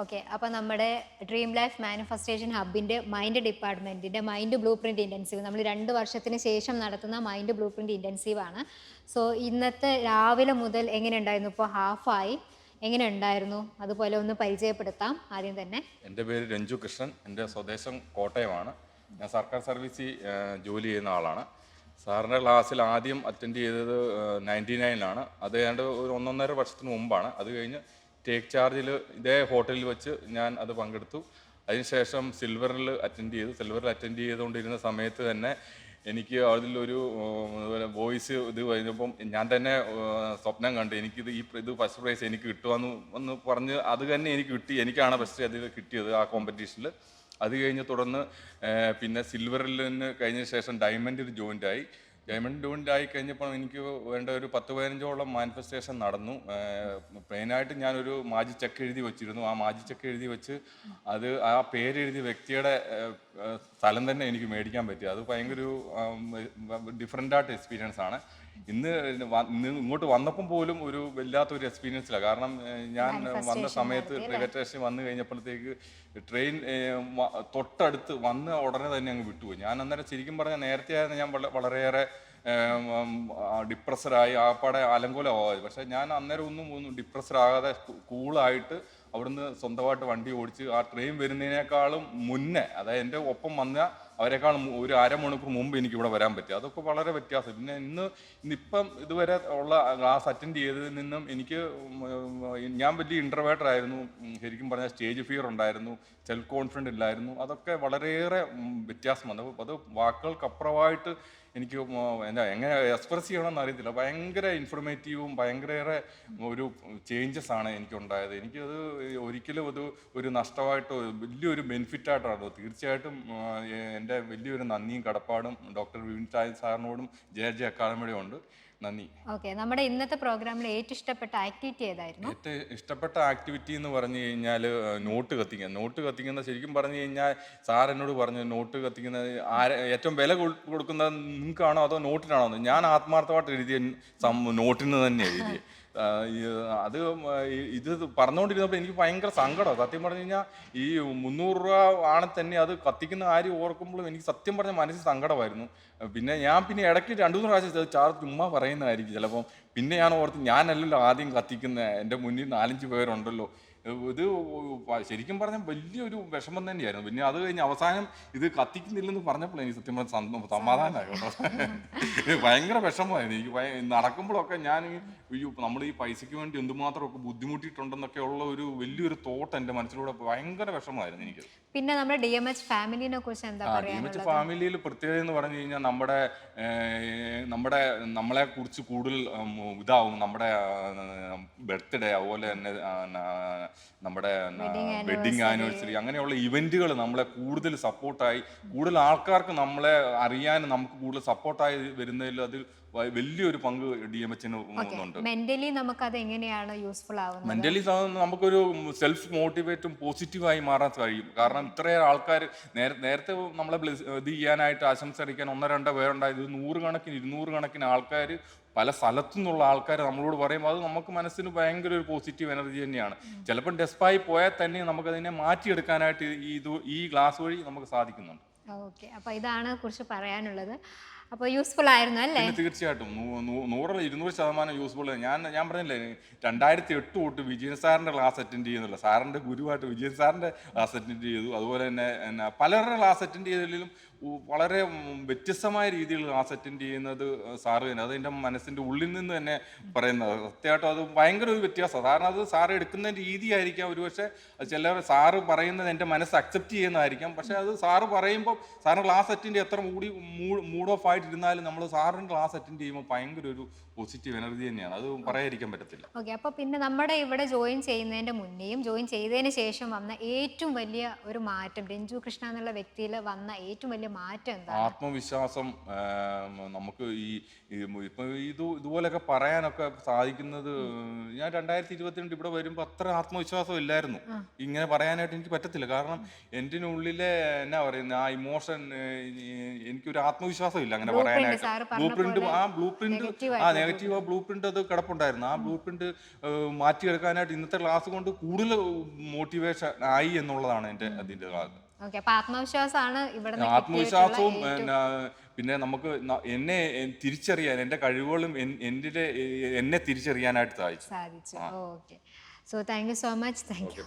Okay അപ്പൊ നമ്മുടെ dream life manifestation ഹബിന്റെ മൈൻഡ് ഡിപ്പാർട്ട്മെന്റിന്റെ മൈൻഡ് ബ്ലൂ പ്രിന്റ് ഇന്റൻസീവ് നമ്മൾ രണ്ട് വർഷത്തിന് ശേഷം നടത്തുന്ന മൈൻഡ് ബ്ലൂ പ്രിന്റ് ഇന്റൻസീവ് ആണ്. സോ ഇന്നത്തെ രാവിലെ മുതൽ എങ്ങനെ ഉണ്ടായിരുന്നു? ഇപ്പോൾ ഹാഫായി എങ്ങനെ ഉണ്ടായിരുന്നു? അതുപോലെ ഒന്ന് പരിചയപ്പെടുത്താം ആദ്യം തന്നെ. എന്റെ പേര് രഞ്ജു കൃഷ്ണൻ. എന്റെ സ്വദേശം കോട്ടയമാണ്. ഞാൻ സർക്കാർ സർവീസിൽ ജോലി ചെയ്യുന്ന ആളാണ്. സാറിന്റെ ക്ലാസ്സിൽ ആദ്യം അറ്റൻഡ് ചെയ്തത് നയന്റി നയനിലാണ് അത് ഏതാണ്ട് ഒരു ഒന്നൊന്നര വർഷത്തിന് മുമ്പാണ്. അത് കഴിഞ്ഞ് ടേക്ക് ചാർജിൽ ഇതേ ഹോട്ടലിൽ വെച്ച് ഞാൻ അത് പങ്കെടുത്തു. അതിനുശേഷം സിൽവറിൽ അറ്റൻഡ് ചെയ്തു. സിൽവറിൽ അറ്റൻഡ് ചെയ്തുകൊണ്ടിരുന്ന സമയത്ത് തന്നെ എനിക്ക് അതിലൊരു വോയിസ് ഇത് കഴിഞ്ഞപ്പം ഞാൻ തന്നെ സ്വപ്നം കണ്ടു എനിക്കിത് ഈ ഇത് ഫസ്റ്റ് പ്രൈസ് എനിക്ക് കിട്ടുമെന്ന് എന്ന് പറഞ്ഞ് അത് തന്നെ എനിക്ക് കിട്ടി. എനിക്കാണ് ഫസ്റ്റ് അതിൽ കിട്ടിയത് ആ കോമ്പറ്റീഷനിൽ അത് കഴിഞ്ഞ് തുടർന്ന് പിന്നെ സിൽവറിൽ നിന്ന് കഴിഞ്ഞ ശേഷം ഡയമണ്ടിൽ ജോയിന്റ് ആയി. ഡയമണ്ട് ജോയിന്റ് ആയി കഴിഞ്ഞപ്പോൾ എനിക്ക് വേണ്ട ഒരു പത്ത് പതിനഞ്ചോളം മാനിഫെസ്റ്റേഷൻ നടന്നു. മെയിനായിട്ട് ഞാനൊരു മാജി ചെക്ക് എഴുതി വെച്ചിരുന്നു. ആ മാജി ചെക്ക് എഴുതി വെച്ച് അത് ആ പേരെഴുതിയ വ്യക്തിയുടെ സ്ഥലം തന്നെ എനിക്ക് മേടിക്കാൻ പറ്റി. അത് ഭയങ്കര ഒരു ഡിഫറെന്റ് ആയിട്ട് എക്സ്പീരിയൻസ് ആണ്. ഇന്ന് ഇന്ന് ഇങ്ങോട്ട് വന്നപ്പം പോലും ഒരു വല്ലാത്തൊരു എക്സ്പീരിയൻസിലാണ് കാരണം ഞാൻ വന്ന സമയത്ത് റെയിൽവേ സ്റ്റേഷനിൽ വന്നു കഴിഞ്ഞപ്പോഴത്തേക്ക് ട്രെയിൻ തൊട്ടടുത്ത് വന്ന ഉടനെ തന്നെ അങ്ങ് വിട്ടുപോയി. ഞാൻ അന്നേരം ശരിക്കും പറഞ്ഞാൽ നേരത്തെ ആയിരുന്നു ഞാൻ വളരെയേറെ വളരെയേറെ ആ ആപ്പാടെ അലങ്കോലമാവാതെ. പക്ഷെ ഞാൻ അന്നേരം ഒന്നും ഒന്നും ഡിപ്രസ്ഡാകാതെ ആകാതെ കൂളായിട്ട് അവിടുന്ന് സ്വന്തമായിട്ട് വണ്ടി ഓടിച്ച് ആ ട്രെയിൻ വരുന്നതിനേക്കാളും മുന്നേ അതായത് എന്റെ ഒപ്പം വന്ന അവരെക്കാളും മു- ഒരു അരമണിക്കൂർ മുമ്പ് എനിക്ക് ഇവിടെ വരാൻ പറ്റി. അതൊക്കെ വളരെ വ്യത്യാസം. പിന്നെ ഇന്ന് ഇന്നിപ്പം ഇതുവരെ ഉള്ള ക്ലാസ് അറ്റൻഡ് ചെയ്തതിൽ നിന്നും എനിക്ക് ഞാൻ വലിയ ഇൻട്രവേറ്റർ ആയിരുന്നു. ശരിക്കും പറഞ്ഞാൽ സ്റ്റേജ് ഫിയർ ഉണ്ടായിരുന്നു. സെൽഫ് കോൺഫിഡന്റ് ഇല്ലായിരുന്നു. അതൊക്കെ വളരെയേറെ വ്യത്യാസം വന്നു. അത് വാക്കുകൾക്കപ്പുറമായിട്ട് എനിക്ക് എന്താ എങ്ങനെ എക്സ്പ്രസ് ചെയ്യണമെന്ന് അറിയത്തില്ല. ഭയങ്കര ഇൻഫർമേറ്റീവും ഭയങ്കര ഒരു ചേഞ്ചസ് ആണ് എനിക്കുണ്ടായത്. എനിക്കത് ഒരിക്കലും അത് ഒരു നഷ്ടമായിട്ടോ വലിയൊരു ബെനിഫിറ്റായിട്ടാണ് തീർച്ചയായിട്ടും എന്റെ വലിയൊരു നന്ദിയും കടപ്പാടും ഡോക്ടർ വിപിൻ ചായ സാറിനോടും ജെ ജെ അക്കാദമിയോടും ഉണ്ട്. നന്ദി. ഓക്കെ നമ്മുടെ ഇന്നത്തെ പ്രോഗ്രാമിൽ ഏറ്റവും ഇഷ്ടപ്പെട്ട ആക്ടിവിറ്റി ഏതായിരുന്നു? ഏറ്റവും ഇഷ്ടപ്പെട്ട ആക്ടിവിറ്റി എന്ന് പറഞ്ഞു കഴിഞ്ഞാൽ നോട്ട് കത്തിക്കുക നോട്ട് കത്തിക്കുന്ന ശരിക്കും പറഞ്ഞു കഴിഞ്ഞാൽ സാർ എന്നോട് പറഞ്ഞു നോട്ട് കത്തിക്കുന്ന ആരെ ഏറ്റവും വില കൊടുക്കുന്നത് നിങ്ങൾക്കാണോ അതോ നോട്ടിനാണോ? ഞാൻ ആത്മാർത്ഥമായിട്ട് എഴുതിയ നോട്ടിന് തന്നെ എഴുതി ആ, ഈ, അത് ഇത് പറഞ്ഞുകൊണ്ടിരുന്നപ്പോൾ എനിക്ക് ഭയങ്കര സങ്കടം സത്യം പറഞ്ഞു കഴിഞ്ഞാൽ ഈ മുന്നൂറ് രൂപ ആണ് തന്നെ അത് കത്തിക്കുന്ന കാര്യം ഓർക്കുമ്പോഴും എനിക്ക് സത്യം പറഞ്ഞ മനസ്സിൽ സങ്കടമായിരുന്നു. പിന്നെ ഞാൻ പിന്നെ ഇടയ്ക്ക് രണ്ടു മൂന്ന് പ്രാവശ്യം ചാർജ് ചാർ ചുമ്മാ പറയുന്നതായിരിക്കും. ചിലപ്പം പിന്നെ ഞാൻ ഓർത്ത് ഞാനല്ലല്ലോ ആദ്യം കത്തിക്കുന്ന. എന്റെ മുന്നിൽ നാലഞ്ച് പേരുണ്ടല്ലോ. ഇത് ശരിക്കും പറഞ്ഞാൽ വലിയൊരു വിഷമം തന്നെയായിരുന്നു. പിന്നെ അത് കഴിഞ്ഞ് അവസാനം ഇത് കത്തിക്കുന്നില്ലെന്ന് പറഞ്ഞപ്പോൾ എനിക്ക് സത്യം പറഞ്ഞ സമാധാനമായി ഭയങ്കര വിഷമമായിരുന്നു. എനിക്ക് നടക്കുമ്പോഴൊക്കെ ഞാൻ അയ്യോ നമ്മൾ ഈ പൈസയ്ക്ക് വേണ്ടി എന്തുമാത്രമൊക്കെ ബുദ്ധിമുട്ടിയിട്ടുണ്ടെന്നൊക്കെ ഉള്ള ഒരു വലിയൊരു തോട്ട് എന്റെ മനസ്സിലൂടെ ഭയങ്കര വിഷമമായിരുന്നു എനിക്ക്. പിന്നെ നമ്മുടെ ഡി എം എച്ച് ഫാമിലിനെ കുറിച്ച് എന്താ ഡി എം എച്ച് ഫാമിലിയിൽ പ്രത്യേകത എന്ന് പറഞ്ഞു കഴിഞ്ഞാൽ നമ്മുടെ നമ്മുടെ നമ്മളെ കുറിച്ച് കൂടുതൽ ഇതാവും. നമ്മുടെ ബർത്ത്ഡേ അതുപോലെ തന്നെ നമ്മുടെ വെഡിങ് ആനിവേഴ്സറി അങ്ങനെയുള്ള ഇവന്റുകൾ നമ്മളെ കൂടുതൽ സപ്പോർട്ടായി കൂടുതൽ ആൾക്കാർക്ക് നമ്മളെ അറിയാൻ നമുക്ക് കൂടുതൽ സപ്പോർട്ടായി വരുന്നതിൽ അത് വലിയൊരു പങ്ക് ഡി എം എച്ചിന് ഉണ്ട്. മെന്റലി നമുക്കത് എങ്ങനെയാണ് യൂസ്ഫുൾ ആവുന്നത്? മെന്റലി നമുക്കൊരു സെൽഫ് മോട്ടിവേറ്റും പോസിറ്റീവായി മാറാൻ കഴിയും. കാരണം ഇത്രയേറെ ആൾക്കാർ നേരത്തെ നമ്മളെ ഇത് ചെയ്യാനായിട്ട് ആശംസ അറിയിക്കാൻ ഒന്നോ രണ്ടോ പേരുണ്ടായത് നൂറുകണക്കിന് ഇരുന്നൂറ് കണക്കിന് ആൾക്കാർ പല സ്ഥലത്തു നിന്നുള്ള ആൾക്കാർ നമ്മളോട് പറയുമ്പോൾ അത് നമുക്ക് മനസ്സിന് ഭയങ്കര ഒരു പോസിറ്റീവ് എനർജി തന്നെയാണ്. ചിലപ്പോൾ ഡെസ്പായി പോയാൽ തന്നെ നമുക്കതിനെ മാറ്റിയെടുക്കാനായിട്ട് ഈ ഇത് ഈ ഗ്ലാസ് വഴി നമുക്ക് സാധിക്കുന്നുണ്ട്. ഓക്കെ. അപ്പൊ ഇതാണ് കുറിച്ച് പറയാനുള്ളത്. അപ്പോൾ യൂസ്ഫുൾ ആയിരുന്നു അല്ലേ? തീർച്ചയായിട്ടും. നൂറിൽ ഇരുന്നൂറ് ശതമാനം യൂസ്ഫുൾ ഞാൻ ഞാൻ പറഞ്ഞില്ലേ രണ്ടായിരത്തി എട്ട് തൊട്ട് വിജയൻ സാറിന്റെ ക്ലാസ് അറ്റൻഡ് ചെയ്യുന്നില്ല. സാറിന്റെ ഗുരുവായിട്ട് വിജയൻ സാറിന്റെ ക്ലാസ് അറ്റൻഡ് ചെയ്തു. അതുപോലെ തന്നെ എന്നാ പലരുടെ ക്ലാസ് അറ്റൻഡ് ചെയ്തതിലും വളരെ വ്യത്യസ്തമായ രീതിയിൽ ക്ലാസ് അറ്റൻഡ് ചെയ്യുന്നത് സാറ് തന്നെ. അത് എന്റെ മനസ്സിന്റെ ഉള്ളിൽ നിന്ന് തന്നെ പറയുന്നത്. സത്യമായിട്ടും അത് ഭയങ്കര ഒരു വ്യത്യാസമാണ്. കാരണം അത് സാറ് എടുക്കുന്ന രീതിയായിരിക്കാം ഒരുപക്ഷെ. ചിലർ സാറ് പറയുന്നത് എന്റെ മനസ്സ് അക്സെപ്റ്റ് ചെയ്യുന്നതായിരിക്കാം. പക്ഷേ അത് സാറ് പറയുമ്പോൾ സാറിന് ക്ലാസ് അറ്റൻഡ് എത്ര മൂടി മൂഡ് ഓഫ് ആയിട്ടിരുന്നാലും നമ്മൾ സാറിന് ക്ലാസ് അറ്റൻഡ് ചെയ്യുമ്പോൾ ഭയങ്കര ഒരു പോസിറ്റീവ് എനർജി തന്നെയാണ്. അത് പറയാതിരിക്കാൻ പറ്റത്തില്ല. ഓക്കെ അപ്പോൾ പിന്നെ നമ്മുടെ ഇവിടെ ജോയിൻ ചെയ്യുന്നതിന്റെ മുന്നേയും ജോയിൻ ചെയ്തതിന് ശേഷം വന്ന ഏറ്റവും വലിയ ഒരു മാറ്റം രഞ്ജു കൃഷ്ണ എന്നുള്ള വ്യക്തിയിൽ വന്ന ഏറ്റവും വലിയ മാറ്റം എന്താ ആത്മവിശ്വാസം നമുക്ക് ഈ ഈ ഇപ്പൊ ഇത് ഇതുപോലെയൊക്കെ പറയാനൊക്കെ സാധിക്കുന്നത് ഞാൻ രണ്ടായിരത്തി ഇരുപത്തിരണ്ട് ഇവിടെ വരുമ്പോൾ അത്ര ആത്മവിശ്വാസം ഇല്ലായിരുന്നു. ഇങ്ങനെ പറയാനായിട്ട് എനിക്ക് പറ്റത്തില്ല. കാരണം എന്റെ ഉള്ളിലെ എന്നാ പറയുന്നത് ആ ഇമോഷൻ എനിക്കൊരു ആത്മവിശ്വാസം ഇല്ല അങ്ങനെ പറയാനായിട്ട്. ബ്ലൂ പ്രിന്റ് ആ ബ്ലൂ പ്രിന്റ് ആ നെഗറ്റീവ് ആ ബ്ലൂ പ്രിന്റ് അത് കിടപ്പുണ്ടായിരുന്നു. ആ ബ്ലൂ പ്രിന്റ് മാറ്റിയെടുക്കാനായിട്ട് ഇന്നത്തെ ക്ലാസ് കൊണ്ട് കൂടുതൽ മോട്ടിവേഷൻ ആയി എന്നുള്ളതാണ് എന്റെ അതിന്റെ ക്ലാസ് ആത്മവിശ്വാസമാണ് ഇവിടെ ആത്മവിശ്വാസവും പിന്നെ, നമുക്ക് എന്നെ തിരിച്ചറിയാൻ എന്റെ കഴിവുകളും എന്റെ എന്റെ എന്നെ തിരിച്ചറിയാനായിട്ട് സാധിച്ചു. സാധിച്ചു. Okay. So thank you so much thank you